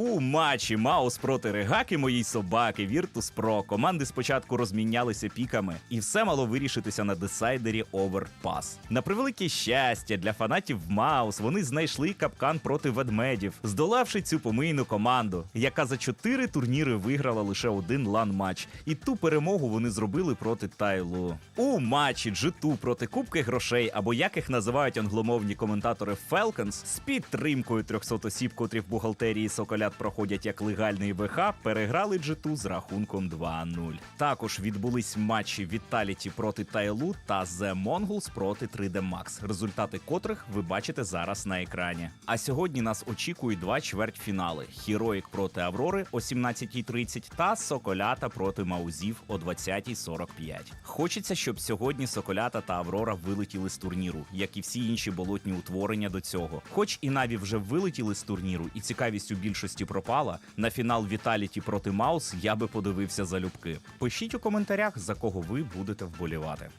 У матчі Маус проти Регаки моїй собаки Virtus Pro команди спочатку розмінялися піками, і все мало вирішитися на десайдері Overpass. На превелике щастя для фанатів Маус вони знайшли капкан проти ведмедів, здолавши цю помийну команду, яка за чотири турніри виграла лише один лан-матч. І ту перемогу вони зробили проти Тайлу. У матчі G2 проти Кубки грошей, або як їх називають англомовні коментатори Falcons, з підтримкою 300 осіб, котрі в бухгалтерії Соколят проходять як легальний ВХ, переграли G2 з рахунком 2-0. Також відбулись матчі Vitality проти Тайлу та The Mongols проти 3D Max, результати котрих ви бачите зараз на екрані. А сьогодні нас очікують два чвертьфінали: Heroic проти Аврори о 17.30 та Соколята проти Маузів о 20.45. Хочеться, щоб сьогодні Соколята та Аврора вилетіли з турніру, як і всі інші болотні утворення до цього. Хоч і Наві вже вилетіли з турніру, і цікавість у більшості пропала. На фінал Віталіті проти Маус я би подивився залюбки. Пишіть у коментарях, за кого ви будете вболівати.